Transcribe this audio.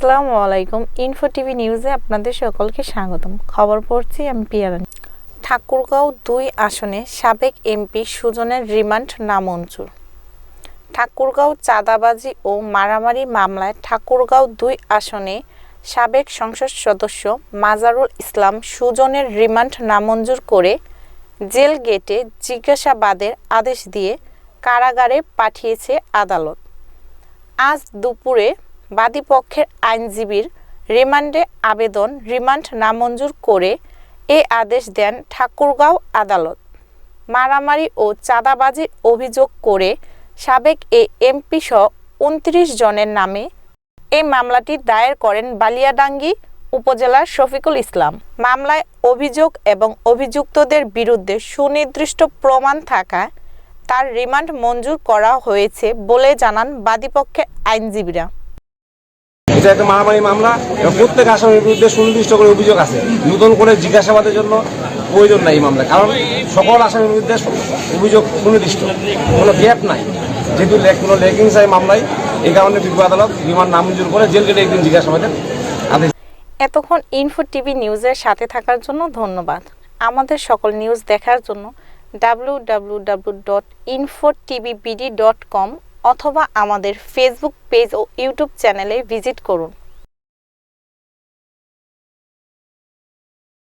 আসসালামু আলাইকুম। Info TV নিউজে আপনাদের সকলকে স্বাগতম। খবর পড়ছি আমি পিয়ারানি ঠাকুরগাঁও দুই আসনে সাবেক এমপি সুজনের রিমান্ড নামঞ্জুর। ঠাকুরগাঁও চাঁদাবাজি ও মারামারি মামলায় ঠাকুরগাঁও দুই আসনে সাবেক সংসদ সদস্য মাজারুল ইসলাম সুজনের রিমান্ড নামঞ্জুর করে জেল গেটে জিজ্ঞাসাবাদের আদেশ দিয়ে কারাগারে পাঠিয়েছে আদালত। আজ দুপুরে বাদীপক্ষের আইনজীবীর রিমান্ডে আবেদন রিমান্ড নামঞ্জুর করে এ আদেশ দেন ঠাকুরগাঁও আদালত। মারামারি ও চাঁদাবাজির অভিযোগ করে সাবেক এ এমপি সহ উনত্রিশ জনের নামে এই মামলাটি দায়ের করেন বালিয়াডাঙ্গি উপজেলার শফিকুল ইসলাম। মামলায় অভিযোগ এবং অভিযুক্তদের বিরুদ্ধে সুনির্দিষ্ট প্রমাণ থাকায় তার রিমান্ড মঞ্জুর করা হয়েছে বলে জানান বাদীপক্ষের আইনজীবীরা। এটা একটা মারামারি মামলা এবং প্রত্যেক আসামির বিরুদ্ধে সুনির্দিষ্ট করে অভিযোগ আছে। নতুন করে জিজ্ঞাসাবাদের জন্য প্রয়োজন নাই এই মামলা কারণ সকল আসামির বিরুদ্ধে অভিযোগ সুনির্দিষ্ট। কোনো গ্যাপ নাই। যেহেতু কোনো লেগিং চাই মামলায় এই কারণে বিজ্ঞ আদালত বিমান নামঞ্জুর করে জেল গেটে একদিন জিজ্ঞাসাবাদের আদেশ এতক্ষণ ইনফো টিভি নিউজের সাথে থাকার জন্য ধন্যবাদ। আমাদের সকল নিউজ দেখার জন্য W W W dot info TV BD dot com অথবা আমাদের ফেসবুক পেজ ও ইউটিউব চ্যানেলে ভিজিট করুন।